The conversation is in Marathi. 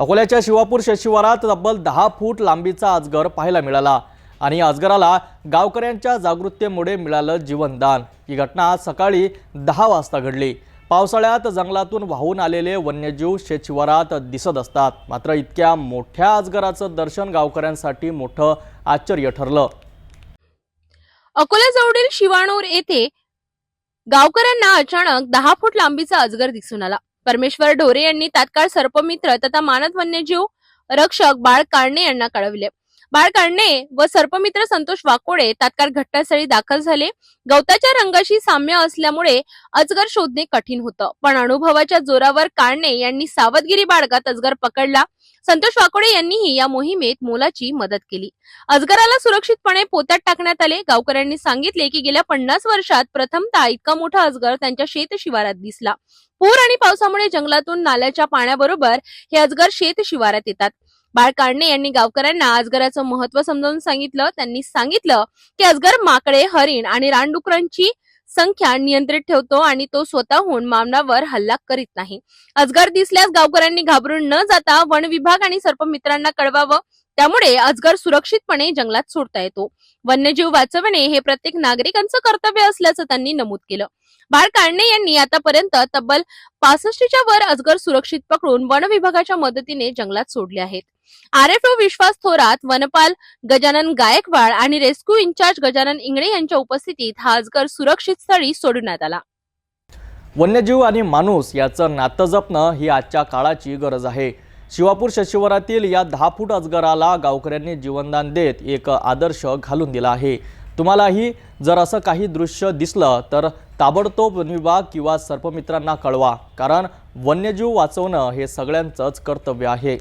अकोल्याच्या शिवापूर शशिवारात तब्बल दहा फूट लांबीचा अजगर पाहायला मिळाला आणि अजगराला गावकऱ्यांच्या जागृतीमुळे मिळालं जीवनदान. ही घटना आज सकाळी दहा वाजता घडली. पावसाळ्यात जंगलातून वाहून आलेले वन्यजीव शेतशिवारात दिसत असतात. मात्र इतक्या मोठ्या अजगराचं दर्शन गावकऱ्यांसाठी मोठं आश्चर्य ठरलं. अकोल्याजवळील शिवाणूर येथे गावकऱ्यांना अचानक दहा फूट लांबीचा अजगर दिसून आला. परमेश्वर ढोरे यांनी तात्काळ सर्पमित्र तथा मानद वन्यजीव रक्षक बाळ काळणे यांना कळविले. बाळ काळणे व सर्पमित्र संतोष वाकोडे तात्काळ घटनास्थळी दाखल झाले. गवताच्या रंगाशी साम्य असल्यामुळे अजगर शोधणे कठीण होतं. पण अनुभवाच्या जोरावर काळणे यांनी सावधगिरी बाळगत अजगर पकडला. संतोष वाकोडे यांनीही या मोहिमेत मोलाची मदत केली. अजगराला सुरक्षितपणे पोत्यात टाकण्यात आले. गावकऱ्यांनी सांगितले की गेल्या पन्नास वर्षात प्रथमतः इतका मोठा अजगर त्यांच्या शेत शिवारात दिसला. पूर आणि पावसामुळे जंगलातून नाल्याच्या पाण्याबरोबर हे अजगर शेत शिवारात येतात. बाळ काढणे यांनी गावकऱ्यांना अजगराचं महत्त्व समजावून सांगितलं. त्यांनी सांगितलं की अजगर माकडे हरिण आणि रानडुकरांची संख्या नियंत्रित ठेवतो आणि तो स्वतःहून मानवावर हल्ला करीत नाही. अजगर दिसल्यास गावकऱ्यांनी घाबरून न जाता वन विभाग आणि सर्पमित्रांना कळवावं. त्यामुळे अजगर सुरक्षितपणे जंगलात सोडता येतो. वन्यजीव वाचवणे हे प्रत्येक नागरिकांचं कर्तव्य असल्याचं त्यांनी नमूद केलं. बाळ काळणे यांनी आतापर्यंत तब्बल पासष्टच्या वर अजगर सुरक्षित पकडून वन विभागाच्या मदतीने जंगलात सोडले आहेत. R F O Vishwas Thorat वनपाल गजानन गायकवाड आणि रेस्क्यू इन्चार्ज गजानन इंगळे यांच्या उपस्थितीत हा अजगर सुरक्षित स्थळी सोडण्यात आला. वन्यजीव आणि माणूस याचं नातं जपणं ही आजच्या काळाची गरज आहे. शिवापूर शशिवरातील या दहा फूट अजगराला गावकऱ्यांनी जीवनदान देत एक आदर्श घालून दिला आहे. तुम्हालाही जर असं काही दृश्य दिसलं तर ताबडतोब वनविभाग किंवा सर्पमित्रांना कळवा कारण वन्यजीव वाचवणं हे सगळ्यांचंच कर्तव्य आहे.